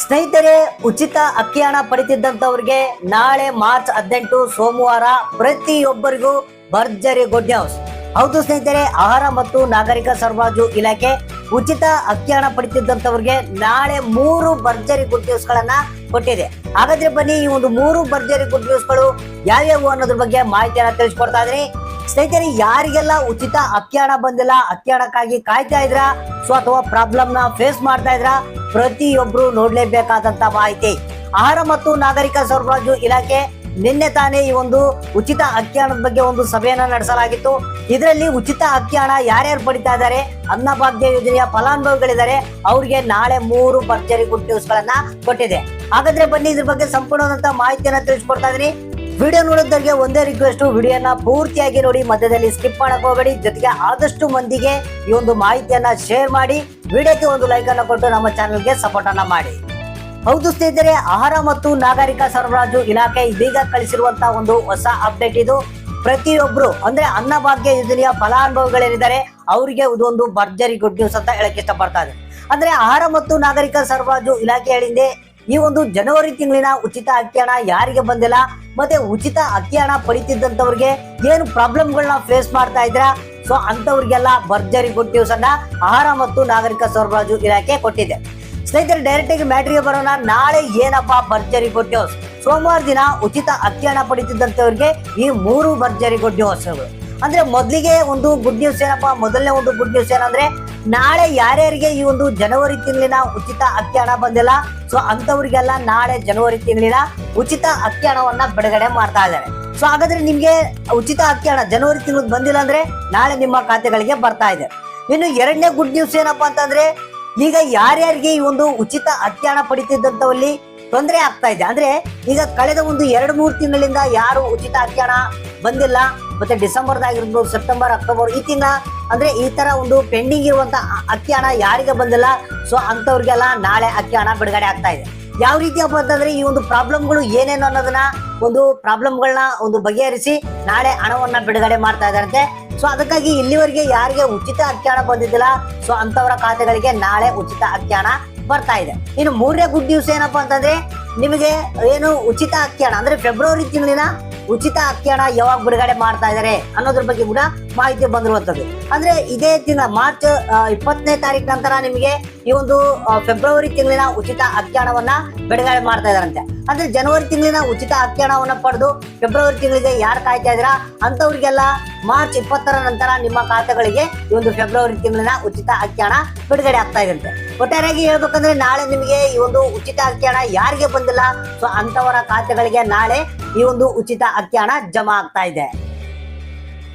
ಸ್ನೇಹಿತರೆ, ಉಚಿತ ಅಕ್ಕಿ ಹಣ ಪಡಿತಿದ್ದಂತವ್ರಿಗೆ ನಾಳೆ ಮಾರ್ಚ್ ಹದಿನೆಂಟು ಸೋಮವಾರ ಪ್ರತಿಯೊಬ್ಬರಿಗೂ ಭರ್ಜರಿ ಗುಡ್ ನ್ಯೂಸ್. ಹೌದು ಸ್ನೇಹಿತರೆ, ಆಹಾರ ಮತ್ತು ನಾಗರಿಕ ಸರಬರಾಜು ಇಲಾಖೆ ಉಚಿತ ಅಕ್ಕಿ ಹಣ ಪಡಿತಿದ್ದಂತವ್ರಿಗೆ ನಾಳೆ ಮೂರು ಭರ್ಜರಿ ಗುಡ್ ನ್ಯೂಸ್ ಗಳನ್ನ ಕೊಟ್ಟಿದೆ. ಹಾಗಾದ್ರೆ ಬನ್ನಿ, ಈ ಒಂದು ಮೂರು ಭರ್ಜರಿ ಗುಡ್ ನ್ಯೂಸ್ಗಳು ಯಾವ್ಯಾವು ಅನ್ನೋದ್ರ ಬಗ್ಗೆ ಮಾಹಿತಿಯನ್ನ ತಿಳಿಸ್ಕೊಡ್ತಾ ಇದ್ರಿ ಸ್ನೇಹಿತರೆ, ಯಾರಿಗೆಲ್ಲ ಉಚಿತ ಅಕ್ಕಿ ಬಂದಿಲ್ಲ ಅಕ್ಕಿ ಹಣಕ್ಕಾಗಿ ಕಾಯ್ತಾ ಇದ್ರ, ಸೊ ಅಥವಾ ಪ್ರಾಬ್ಲಮ್ನ ಫೇಸ್ ಮಾಡ್ತಾ ಇದ್ರ ಪ್ರತಿಯೊಬ್ರು ನೋಡಲೇಬೇಕಾದಂತ ಮಾಹಿತಿ. ಆಹಾರ ಮತ್ತು ನಾಗರಿಕ ಸರಬರಾಜು ಇಲಾಖೆ ನಿನ್ನೆ ತಾನೇ ಈ ಒಂದು ಉಚಿತ ಅಕ್ಕಿ ಹಣದ ಬಗ್ಗೆ ಒಂದು ಸಭೆಯನ್ನ ನಡೆಸಲಾಗಿತ್ತು. ಇದರಲ್ಲಿ ಉಚಿತ ಅಕ್ಕಿ ಹಣ ಯಾರ್ಯಾರು ಪಡಿತಾ ಇದ್ದಾರೆ, ಅನ್ನಭಾಗ್ಯ ಯೋಜನೆಯ ಫಲಾನುಭವಿಗಳಿದ್ದಾರೆ, ಅವ್ರಿಗೆ ನಾಳೆ ಮೂರು ಭರ್ಜರಿ ಗುಡ್ ನ್ಯೂಸ್ ಕೊಟ್ಟಿದೆ. ಹಾಗಾದ್ರೆ ಬನ್ನಿ ಇದ್ರ ಬಗ್ಗೆ ಸಂಪೂರ್ಣವಾದಂತ ಮಾಹಿತಿಯನ್ನ ತಿಳಿಸ್ಕೊಡ್ತಾ ಇದೀನಿ. ವಿಡಿಯೋ ನೋಡೋದಕ್ಕೆ ಒಂದೇ ರಿಕ್ವೆಸ್ಟ್ ವಿಡಿಯೋನ ಪೂರ್ತಿಯಾಗಿ ನೋಡಿ, ಮಧ್ಯದಲ್ಲಿ ಸ್ಕಿಪ್ ಮಾಡಕ್ ಹೋಗಬೇಡಿ. ಜೊತೆಗೆ ಆದಷ್ಟು ಮಂದಿಗೆ ಈ ಒಂದು ಮಾಹಿತಿಯನ್ನ ಶೇರ್ ಮಾಡಿ. ವಿಡಿಯೋಕ್ಕೆ ಒಂದು ಲೈಕ್ ಅನ್ನು ಕೊಟ್ಟು ನಮ್ಮ ಚಾನಲ್ಗೆ ಸಪೋರ್ಟ್ ಅನ್ನ ಮಾಡಿ. ಹೌದು ಸ್ನೇಹಿತರೆ, ಆಹಾರ ಮತ್ತು ನಾಗರಿಕ ಸರಬರಾಜು ಇಲಾಖೆ ಇದೀಗ ಕಳಿಸಿರುವಂತಹ ಒಂದು ಹೊಸ ಅಪ್ಡೇಟ್ ಇದು. ಪ್ರತಿಯೊಬ್ರು, ಅಂದ್ರೆ ಅನ್ನಭಾಗ್ಯ ಯೋಜನೆಯ ಫಲಾನುಭವಿಗಳೇನಿದ್ದಾರೆ ಅವರಿಗೆ ಇದೊಂದು ಭರ್ಜರಿ ಗುಡ್ ನ್ಯೂಸ್ ಅಂತ ಹೇಳಕ್ ಇಷ್ಟಪಡ್ತಾ ಇದೆ ಅಂದ್ರೆ ಆಹಾರ ಮತ್ತು ನಾಗರಿಕ ಸರಬರಾಜು ಇಲಾಖೆ ಹೇಳಿದೆ ಈ ಒಂದು ಜನವರಿ ತಿಂಗಳಿನ ಉಚಿತ ಅಕ್ಕಿ ಹಣ ಯಾರಿಗೆ ಬಂದಿಲ್ಲ, ಮತ್ತೆ ಉಚಿತ ಅಕ್ಕಿ ಹಣ ಪಡಿತಿದ್ದಂತವ್ರಿಗೆ ಏನು ಪ್ರಾಬ್ಲಮ್ಗಳನ್ನ ಫೇಸ್ ಮಾಡ್ತಾ ಇದ್ರ ಸೊ ಅಂತವ್ರಿಗೆಲ್ಲ ಭರ್ಜರಿ ಗುಡ್ ನ್ಯೂಸ್ ಅನ್ನ ಆಹಾರ ಮತ್ತು ನಾಗರಿಕ ಸರಬರಾಜು ಇಲಾಖೆ ಕೊಟ್ಟಿದೆ. ಸ್ನೇಹಿತರೆ ಡೈರೆಕ್ಟ್ ಆಗಿ ಮ್ಯಾಟ್ರಿಗೆ ಬರೋಣ. ನಾಳೆ ಏನಪ್ಪ ಭರ್ಜರಿ ಗುಡ್ ನ್ಯೂಸ್ ಸೋಮವಾರ ದಿನ ಉಚಿತ ಅಕ್ಕಿ ಹಣ ಈ ಮೂರು ಭರ್ಜರಿ ಗುಡ್ ನ್ಯೂಸ್ ಅಂದ್ರೆ ಮೊದಲಿಗೆ ಒಂದು ಗುಡ್ ನ್ಯೂಸ್ ಏನಪ್ಪ? ಮೊದಲನೇ ಒಂದು ಗುಡ್ ನ್ಯೂಸ್ ಏನಂದ್ರೆ, ನಾಳೆ ಯಾರ್ಯಾರಿಗೆ ಈ ಒಂದು ಜನವರಿ ತಿಂಗಳಿನ ಉಚಿತ ಅಕ್ಕಿ ಹಣ ಬಂದಿಲ್ಲ? ಸೊ ಅಂತವ್ರಿಗೆಲ್ಲ ನಾಳೆ ಜನವರಿ ತಿಂಗಳಿನ ಉಚಿತ ಅಕ್ಕಿ ಹಣವನ್ನ ಬಿಡುಗಡೆ ಮಾಡ್ತಾ ಇದ್ದಾರೆ. ಸೊ ಹಾಗಾದ್ರೆ ನಿಮ್ಗೆ ಉಚಿತ ಅಕ್ಕಿ ಹಣ ಜನವರಿ ತಿಂಗಳು ಬಂದಿಲ್ಲ ಅಂದ್ರೆ ನಾಳೆ ನಿಮ್ಮ ಖಾತೆಗಳಿಗೆ ಬರ್ತಾ ಇದೆ. ಇನ್ನು ಎರಡನೇ ಗುಡ್ ನ್ಯೂಸ್ ಏನಪ್ಪಾ ಅಂತಂದ್ರೆ, ಈಗ ಯಾರ್ಯಾರಿಗೆ ಈ ಒಂದು ಉಚಿತ ಅಕ್ಕಿ ಹಣ ಪಡಿತಿದ್ದಂಥವಲ್ಲಿ ತೊಂದರೆ ಆಗ್ತಾ ಇದೆ. ಅಂದ್ರೆ ಈಗ ಕಳೆದ ಒಂದು ಎರಡು ಮೂರು ತಿಂಗಳಿಂದ ಯಾರು ಉಚಿತ ಅಕ್ಕಿ ಹಣ ಬಂದಿಲ್ಲ, ಮತ್ತೆ ಡಿಸೆಂಬರ್ದಾಗಿರ್ಬೋದು, ಸೆಪ್ಟೆಂಬರ್, ಅಕ್ಟೋಬರ್ ಈ ತಿಂಗಳ ಅಂದ್ರೆ ಈ ತರ ಒಂದು ಪೆಂಡಿಂಗ್ ಇರುವಂತ ಅ- ಅಕ್ಕಿ ಹಣ ಯಾರಿಗೆ ಬಂದಿಲ್ಲ, ಸೊ ಅಂತವ್ರಿಗೆಲ್ಲ ನಾಳೆ ಅಕ್ಕಿ ಹಣ ಬಿಡುಗಡೆ ಆಗ್ತಾ ಇದೆ. ಯಾವ ರೀತಿಯಪ್ಪ ಅಂತಂದ್ರೆ ಈ ಒಂದು ಪ್ರಾಬ್ಲಮ್ಗಳು ಏನೇನು ಅನ್ನೋದನ್ನ ಒಂದು ಪ್ರಾಬ್ಲಮ್ಗಳನ್ನ ಒಂದು ಬಗೆಹರಿಸಿ ನಾಳೆ ಹಣವನ್ನ ಬಿಡುಗಡೆ ಮಾಡ್ತಾ ಇದ್ದಾರಂತೆ. ಸೊ ಅದಕ್ಕಾಗಿ ಇಲ್ಲಿವರೆಗೆ ಯಾರಿಗೆ ಉಚಿತ ಹಣ ಬಂದಿದ್ದಿಲ್ಲ ಸೊ ಅಂತವರ ಖಾತೆಗಳಿಗೆ ನಾಳೆ ಉಚಿತ ಹಣ ಬರ್ತಾ ಇದೆ. ಇನ್ನು ಮೂರನೇ ಗುಡ್ ನ್ಯೂಸ್ ಏನಪ್ಪಾ ಅಂತಂದ್ರೆ, ನಿಮಗೆ ಏನು ಉಚಿತ ಹಣ ಅಂದ್ರೆ ಫೆಬ್ರವರಿ ತಿಂಗಳಿನ ಉಚಿತ ಅಕ್ಕಿ ಯಾವಾಗ ಬಿಡುಗಡೆ ಮಾಡ್ತಾ ಇದ್ದಾರೆ ಅನ್ನೋದ್ರ ಬಗ್ಗೆ ಕೂಡ ಮಾಹಿತಿ ಬಂದಿರುವಂತದ್ದು ಅಂದ್ರೆ ಇದೇ ದಿನ ಮಾರ್ಚ್ ಇಪ್ಪತ್ತನೇ ತಾರೀಕು ನಂತರ ನಿಮಗೆ ಈ ಒಂದು ಫೆಬ್ರವರಿ ತಿಂಗಳಿನ ಉಚಿತ ಅಕ್ಕಿ ಹಣವನ್ನ ಬಿಡುಗಡೆ ಮಾಡ್ತಾ ಇದಾರಂತೆ ಅಂದ್ರೆ ಜನವರಿ ತಿಂಗಳಿನ ಉಚಿತ ಅಕ್ಕಿ ಪಡೆದು ಫೆಬ್ರವರಿ ತಿಂಗಳಿಗೆ ಯಾರು ಕಾಯ್ತಾ ಇದ್ದೀರಾ? ಅಂತವ್ರಿಗೆಲ್ಲ ಮಾರ್ಚ್ ಇಪ್ಪತ್ತರ ನಂತರ ನಿಮ್ಮ ಖಾತೆಗಳಿಗೆ ಈ ಒಂದು ಫೆಬ್ರವರಿ ತಿಂಗಳಿನ ಉಚಿತ ಅಕ್ಕಿ ಹಣ ಬಿಡುಗಡೆ ಆಗ್ತಾ ಇದೆ ಒಟ್ಟಾರೆಯಾಗಿ ಹೇಳ್ಬೇಕಂದ್ರೆ ನಾಳೆ ನಿಮಗೆ ಈ ಒಂದು ಉಚಿತ ಅಕ್ಕಿ ಹಣ ಯಾರಿಗೆ ಬಂದಿಲ್ಲ? ಸೊ ಅಂತವರ ಖಾತೆಗಳಿಗೆ ನಾಳೆ ಈ ಒಂದು ಉಚಿತ ಅಕ್ಕಿ ಹಣ ಜಮಾ ಆಗ್ತಾ ಇದೆ.